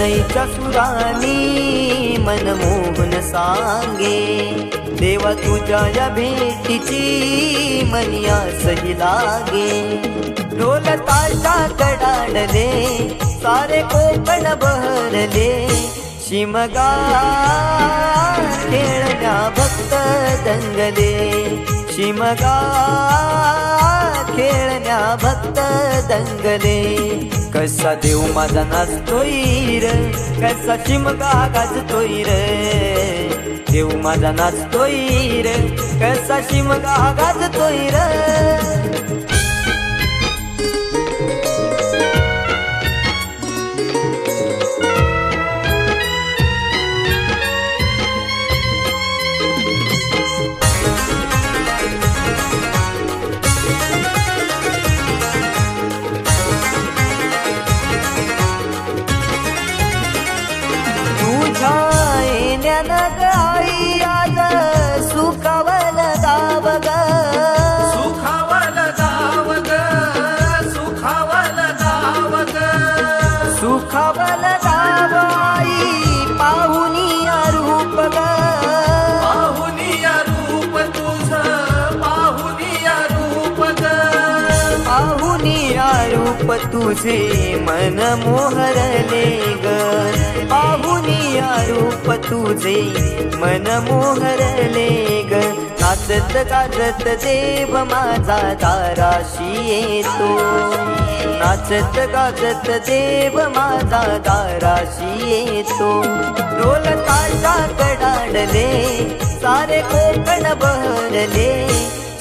सनईच्या सुरानी मनमोहन सांगे. देवा तुझ्या या भेटीची मनिया सही लागे. ढोल ताशा कडाडले सारे कोकण बहरले. शिमगा खेळण्या भक्त दंगले. शिमगा खेळण्या भक्त दंगले. कसा देव माझा नाचतोय र कसा शिमगा गाजतोय र. देव माझा नाचतोय र कसा शिमगा गाजतोय र. रूप तुझे मन मोहरले ग. पाहुनिया रूप तुझे मन मोहरले ग. नाचत गाजत देव माझा दाराशी येतो. नाचत गाजत देव माझा दाराशी येतो. ढोल ताशा कडाडले सारे कोकण बहरले.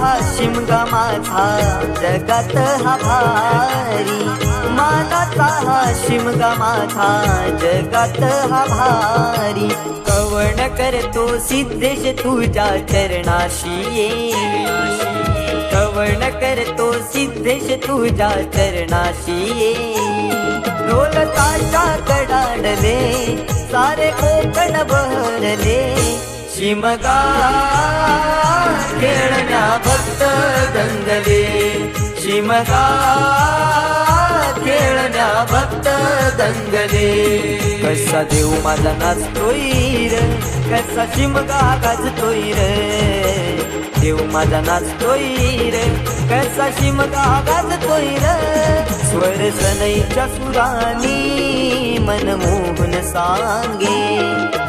हा शिमगा माझा. जगात हा भारी. मानाचा हा शिमगा माझा. जगात हा भारी. कवण करतो सिद्धेश तुझ्या चरणाशी ये. कवण करतो सिद्धेश तुझ्या चरणाशी ये. ढोल कडाडले सारे कोकण बहरले. शिमगा खेळण्या भक्त दंगले. शिमगा खेळण्या भक्त दंगले. कसा देव माझा नाचतोय र कसा शिमगा गाजतोय र. देव माझा नाचतोय र कसा शिमगा गाजतोय र. स्वर सनईच्या सुरानी मनमोहन सांगे.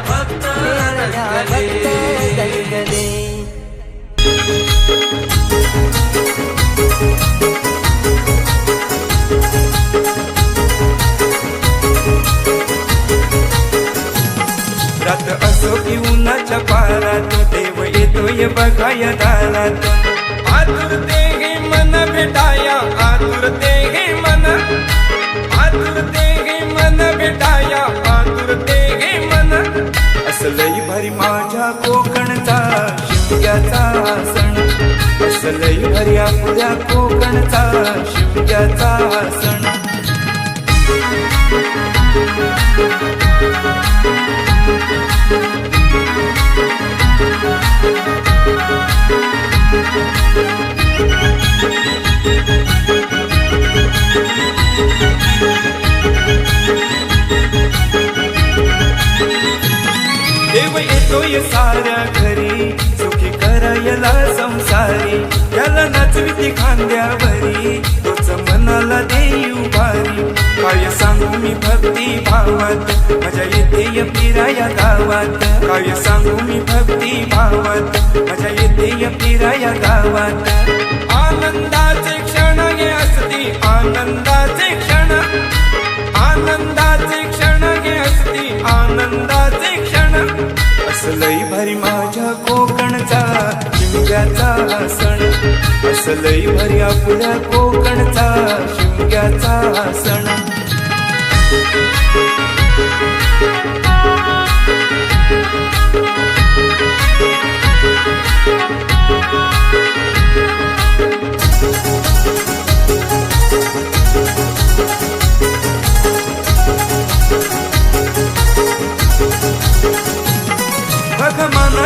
भक्त खेळण्या रात असो की उन्हाच्या पारात देव येतोय बघाया दारात. आतुरते हे मन भेटाया आतुरते हे मन. आतुरते असलई भरी माझ्या कोकणचा शिवग्याचा सण असलई भरी आपल्या कोकणचा शिवग्याचा सण Thank you. येतोय साऱ्या घरी सुखी करायला संसारी याला नाचविती खांद्यावरी तोच मनाला देऊ भारी काय सांगू मी भक्ती भावात माझ्या येते फिराया गावात. काय सांगू मी भक्ती भावात माझ्या येते फिराया गावात. आनंदाचे क्षण हे असती आनंदाचे क्षण आनंदाचे क्षण असती आनंदाचे क्षण. असलई भारी माझ्या कोकणचा शिमग्याचा सण. असलई भारी आपल्या कोकणचा शिमग्याचा सण.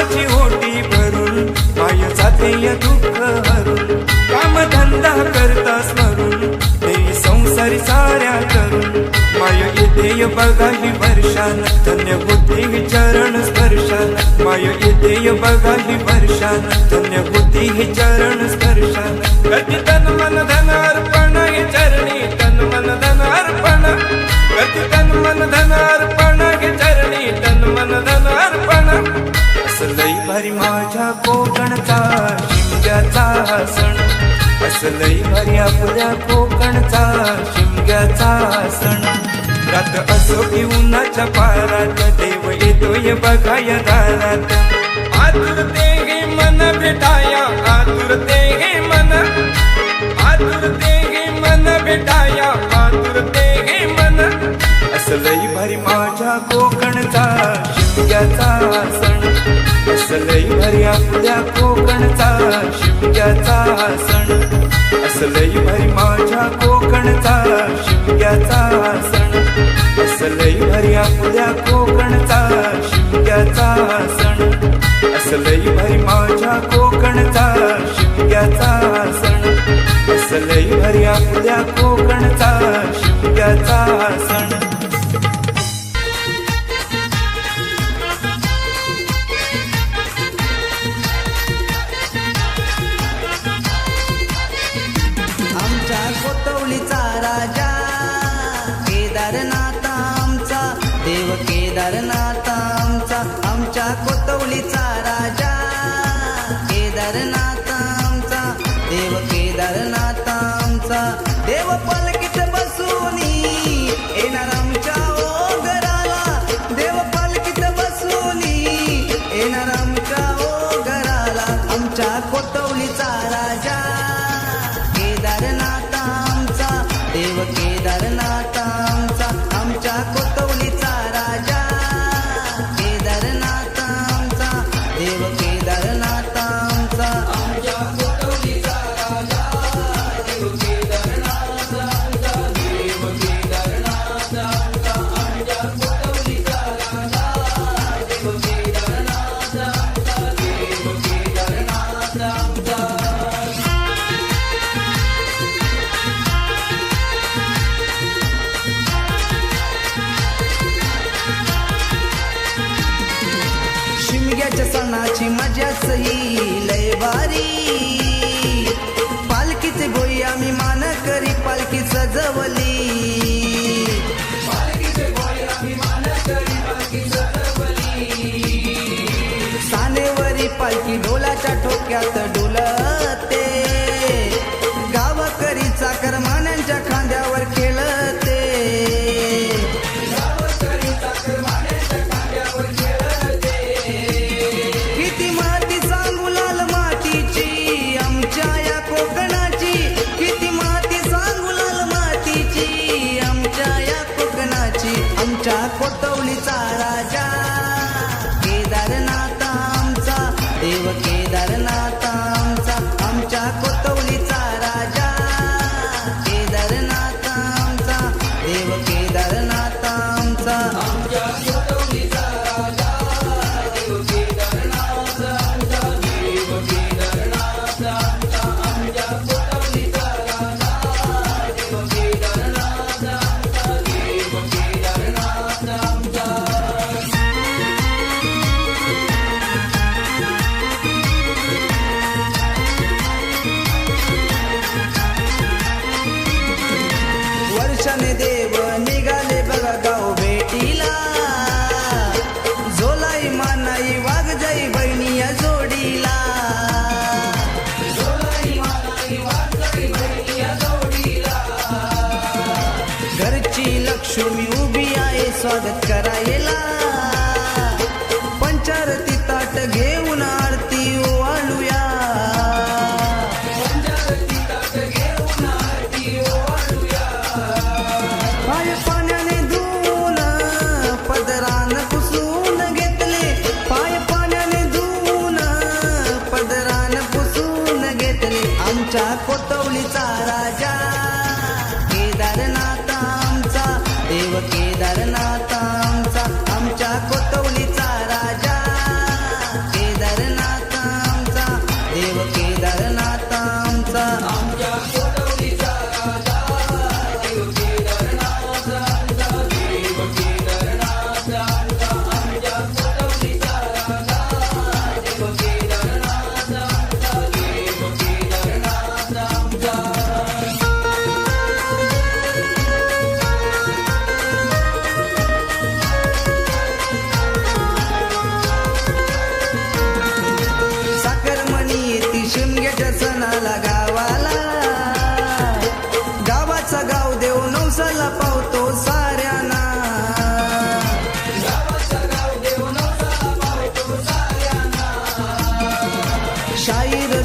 माझी ओटी भरून माय जाते दुःख हरून काम धंदा करता स्मरून देवी संसारी साऱ्या करून माय येते बघा ही वर्षान धन्य होते चरण स्पर्शान. माय येते बघा ही वर्षान धन्य होते हे चरण स्पर्शान. गती तन मन धन अर्पण हे चरणी तन मन धन अर्पण. गती तन मन धन अर्पण भारी माझ्या कोकणचा शिमग्याचा सण असलई भारी आपल्या कोकणचा शिमग्याचा सण रात असो की उन्हाच्या पारात देव येतोय बघाय दारात. आतुरते हे मन भेटाया आतुरते हे मन. आतुरते हे मन भेटाया आतुरते हे मन. असलई भारी माझ्या कोकणचा शिमग्याचा सण असलई भारी आपल्या कोकणचा शिमग्याचा सण. असलई भारी माझ्या कोकणचा शिमग्याचा सण. असलई भारी आपल्या कोकणचा शिमग्याचा सण. असलई भारी माझ्या कोकणचा शिमग्याचा सण. असलई भारी आपल्या कोकणचा शिमग्याचा सण. शिमग्याच्या मजा मजाच लय भारी. पालखीचे गोई आम्ही मान करी पालखी सजवली सानेवरी पालखी डोलाच्या ठोक्यात डोला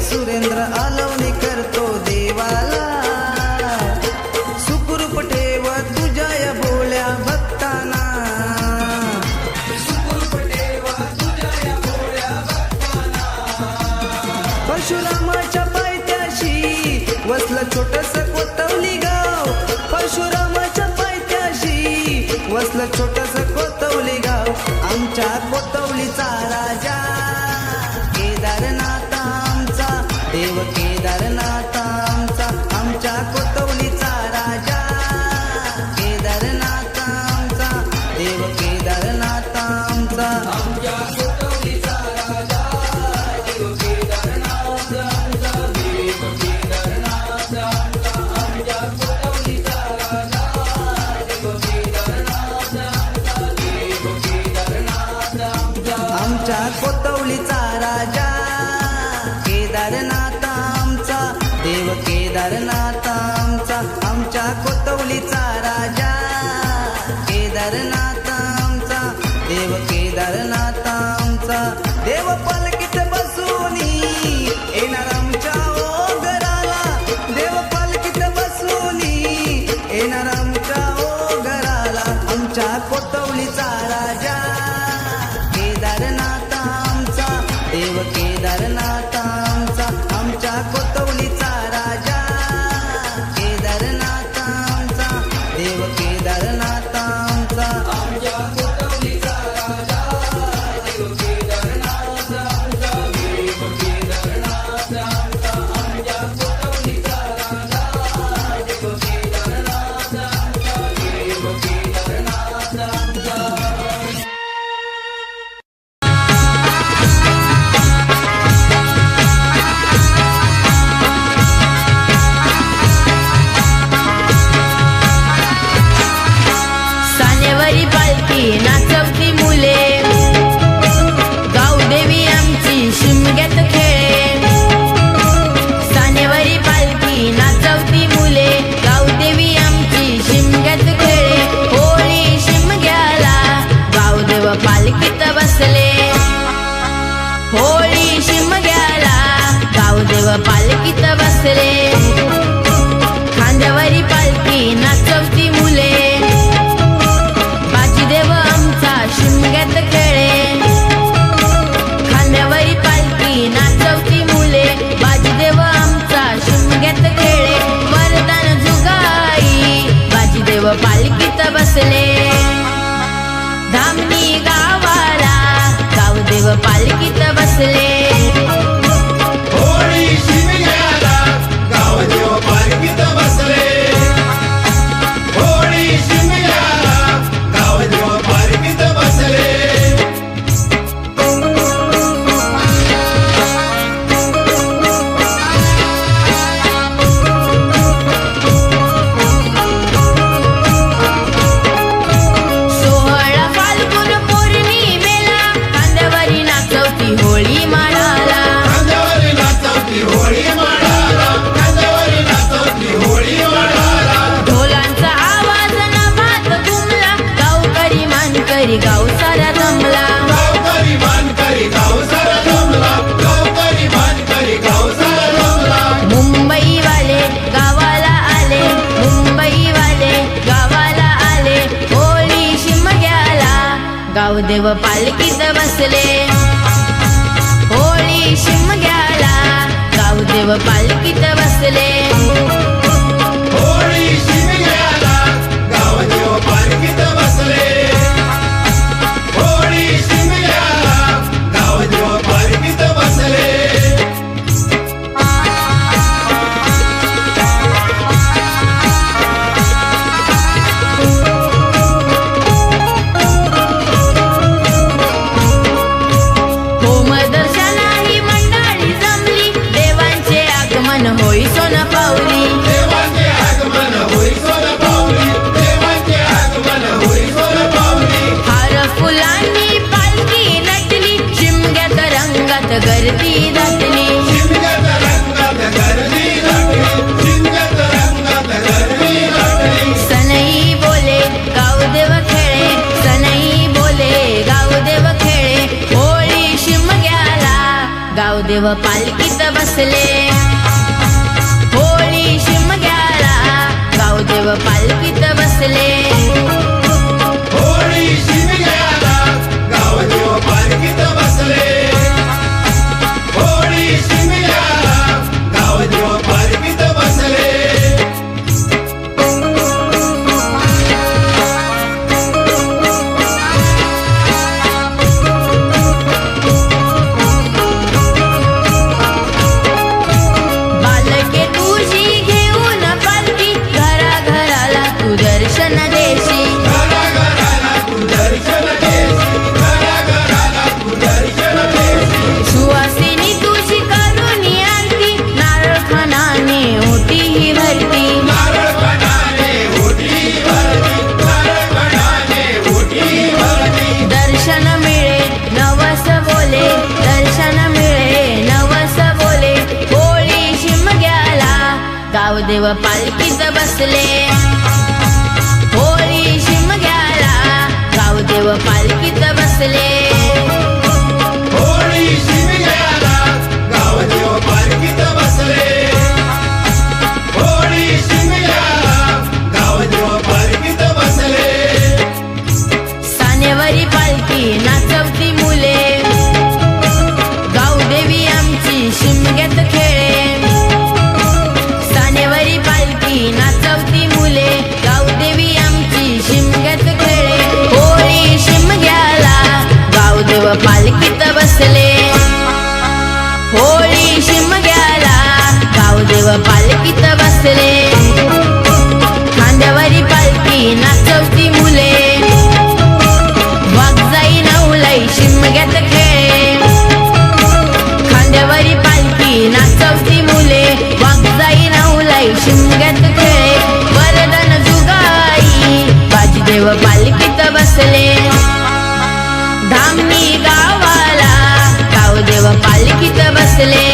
सुरेंद्र आलवणी करतो देवाला. सुखरूप ठेव तुझ्या या बोल्या भक्ताना. परशुरामाच्या पायथ्याशी वसलं छोटस कोतवली गाव. परशुरामाच्या पायथ्याशी वसलं छोटस कोतवली गाव. आमच्या कोतव गावदेव पालखीत बसले. होळी शिमग्याला गावदेव पालखीत बसले. गर्दी दाटली सनई बोले गावदेव खेळे। सनई बोले गावदेव खेळे। होळी शिमग्याला गावदेव पालखीत बसले। गावदेव बसले। मुले वागजाई नाऊलाई शिंग्यात खेळे वरदान जुगाई. बाजीदेव पालखीत बसले. धामनी गावाला गावदेव पालखीत बसले.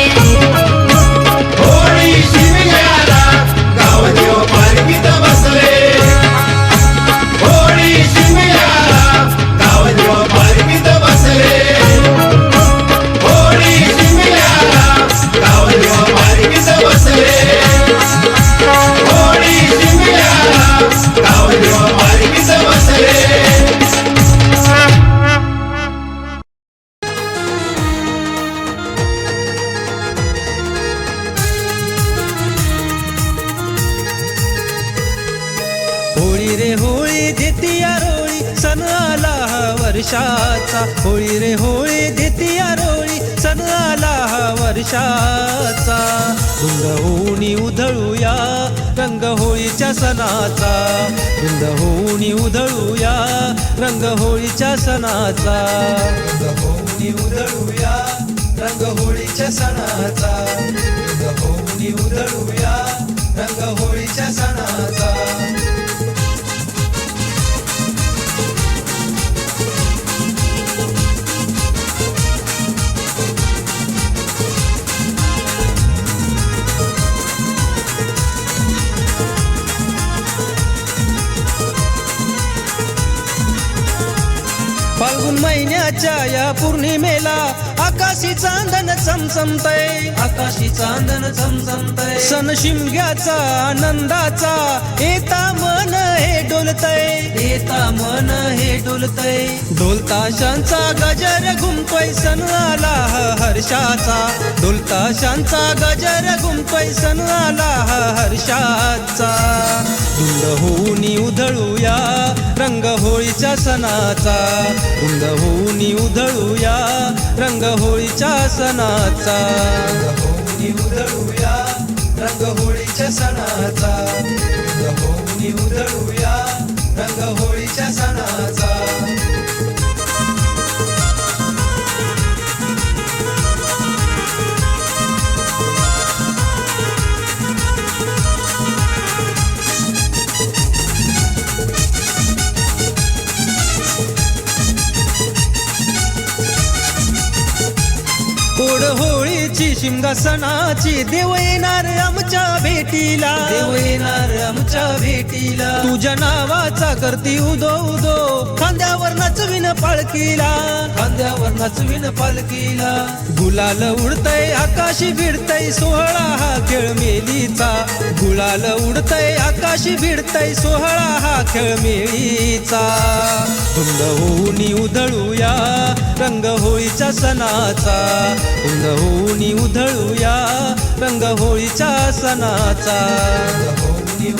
रे होळी जितिया रोळी सण आला हा वर्षाचा. होळी रे होळी जितिया रोळी सण आला हा वर्षाचा. धुंद होऊन उधळूया रंग होळीच्या सणाचा. धुंद होऊन उधळूया रंग होळीच्या सणाचा उधळूया रंग होळीच्या सणाचा उधळूया रंग होळीच्या सणाचा. महिन्याच्या या पौर्णिमेला आकाशी चांदन चमचमतय. आकाशी चांदन चमचमतय. सन शिमग्याचा आनंदाचा येता मन हे डोलतय. येता मन हे डोलतय. डोलताशांचा गजर घुमतोय सण आला हर्षाचा. डोलताशांचा गजर घुमतोय सण आला हर्षाचा. धुंद होऊन उधळूया रंग होळीच्या सणाचा. धुंद होऊन उधळूया रंग होळीच्या सणाचा उधळूया रंग होळीच्या सणाचा आणि उधळूया रंग होळीच्या सणाचा. होळीची शिमगा सणाची देव येणार आमच्या भेटीला. देव येणार आमच्या भेटीला. तुझ्या नावाचा करती उदो उदो. खांद्यावर नचविन पालखीला. खांद्यावर नचविन पालखीला. गुलाल उडतय आकाशी भिडतय सोहळा हा खेळ मेलीचा. गुलाल उडतय आकाशी भिडतय सोहळा हा खेळ मेळीचा धुंद होऊन उधळूया रंग होळीच्या सणाचा. धुंद होऊन उधळूया रंग होळीच्या सणाचा.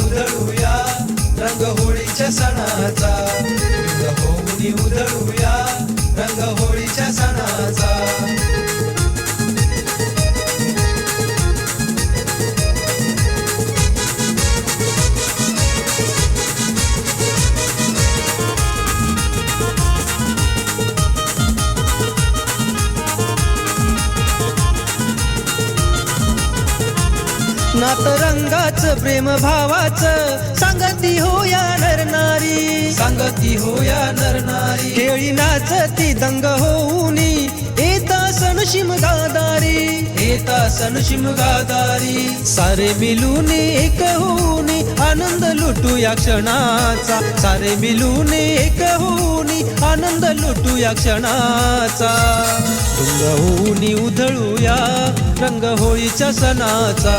उधळूया रंग होळीच्या सणाचा. धुंद होऊन उधळूया रंग होळीच्या सणाचा. नात रंगाचं प्रेम भावाचं सांगती हो या नर नारी सांगती हो या नर नारी केळी नाचती दंग होऊनी. येता सण शिमगादारी येता सण शिमगादारी सारे मिलून एक होऊनी आनंद लुटू या क्षणाचा. सारे मिलून एक होऊनी आनंद लुटू या क्षणाचा. धुंद होऊनी उधळूया रंग होळीच्या सणाचा.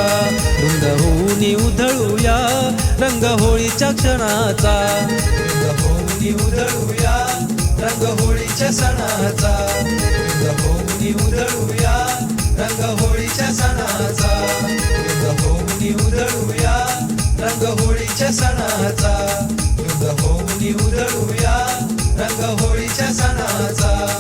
धुंद होऊनी उधळूया रंग होळीच्या क्षणाचा. होऊनी उधळूया रंग होळीच्या सणाचा. रंगभूमी उधळूया रंगहोळीच्या सणाचा. होळीच्या उधळूया रंगहोळीच्या सणाचा. रंगभूमी उधळूया रंगहोळीच्या सणाचा.